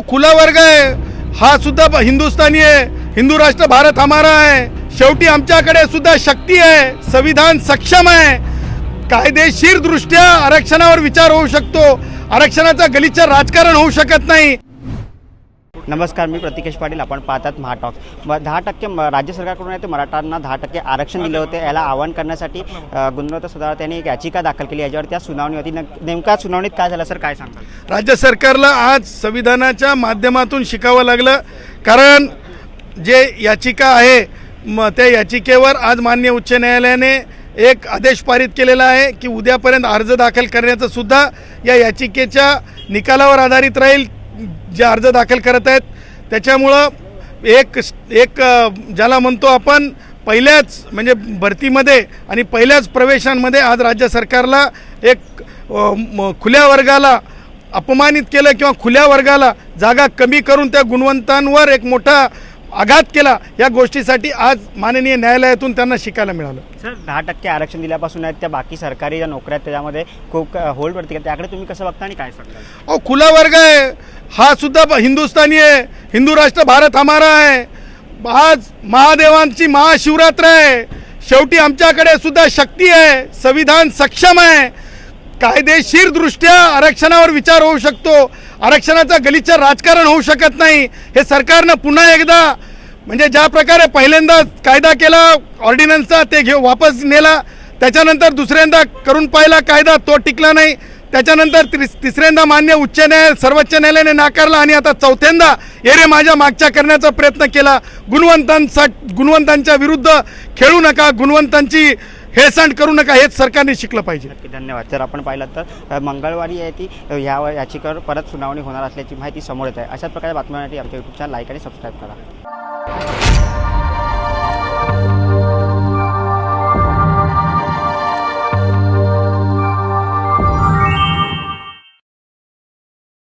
खुला वर्ग आहे. हा सुद्धा हिंदुस्थानी आहे. हिंदू राष्ट्र भारत हमारा आहे. शेवटी आमच्याकडे सुद्धा शक्ती आहे. संविधान सक्षम आहे. कायदेशीर दृष्ट्या आरक्षणावर विचार होऊ शकतो. आरक्षणाचा गलिच्छ राजकारण होऊ शकत नाही. नमस्कार मी प्रतिकेश पाटील. आपण पाहतात महाटॉक म दहा टक्के म- राज्य सरकारकडून आहे ते मराठांना दहा टक्के आरक्षण दिले होते. याला आवाहन करण्यासाठी गुणवत्ता सुधारक त्यांनी एक याचिका दाखल केली. याच्यावर त्या सुनावणी होती. नेमका सुनावणीत काय झालं सर? काय सांगा राज्य सरकारला आज संविधानाच्या माध्यमातून शिकावं लागलं. कारण जे याचिका आहे म त्या याचिकेवर आज मान्य उच्च न्यायालयाने एक आदेश पारित केलेला आहे की उद्यापर्यंत अर्ज दाखल करण्याचं सुद्धा या याचिकेच्या निकालावर आधारित राहील. जे अर्ज दाखल करत आहेत त्याच्यामुळं एक एक ज्याला म्हणतो आपण पहिल्याच म्हणजे भरतीमध्ये आणि पहिल्याच प्रवेशांमध्ये आज राज्य सरकारला एक खुल्या वर्गाला अपमानित केलं किंवा खुल्या वर्गाला जागा कमी करून त्या गुणवंतांवर एक मोठा आघात केला या गोष्टीसाठी आज माननीय न्यायालयातून त्यांना शिकायला मिळालं. सर दहा टक्के आरक्षण दिल्यापासून आहेत त्या बाकी सरकारी ज्या नोकऱ्या आहेत त्याच्यामध्ये खूप होल्डवरती. त्याकडे तुम्ही कसं बघता आणि काय सांगाल अहो खुला वर्ग आहे. हा सुद्धा हिंदुस्थानी आहे. हिंदू राष्ट्र भारत हमारा आहे. आज महादेवांची महाशिवरात्र आहे. शेवटी आमच्याकडे सुद्धा शक्ती आहे. संविधान सक्षम आहे. कायदेशीर दृष्ट्या आरक्षणावर विचार होऊ शकतो. आरक्षणाचा गलिच्छ राजकारण होऊ शकत नाही. हे सरकारनं पुन्हा एकदा म्हणजे ज्या प्रकारे पहिल्यांदा कायदा केला ऑर्डिनन्सचा ते घेऊ वापस नेला त्याच्यानंतर दुसऱ्यांदा करून पाहिला कायदा तो टिकला नाही. त्याच्यानंतर तिस तिसऱ्यांदा मान्य उच्च न्यायालय सर्वोच्च न्यायालयाने नाकारला आणि आता चौथ्यांदा एरे माझ्या मागच्या करण्याचा प्रयत्न केला. गुणवंतांसा गुणवंतांच्या विरुद्ध खेळू नका गुणवंतांची हेळसांड करू नका हेच सरकारने शिकलं पाहिजे. धन्यवाद. जर आपण पाहिलं तर मंगळवारी आहे ती अ, ह्या याचिकेवर परत सुनावणी होणार असल्याची माहिती समोर येत आहे. अशाच प्रकारे बातम्यांसाठी आमच्या यूट्यूब चॅनल लाईक आणि सबस्क्राईब करा.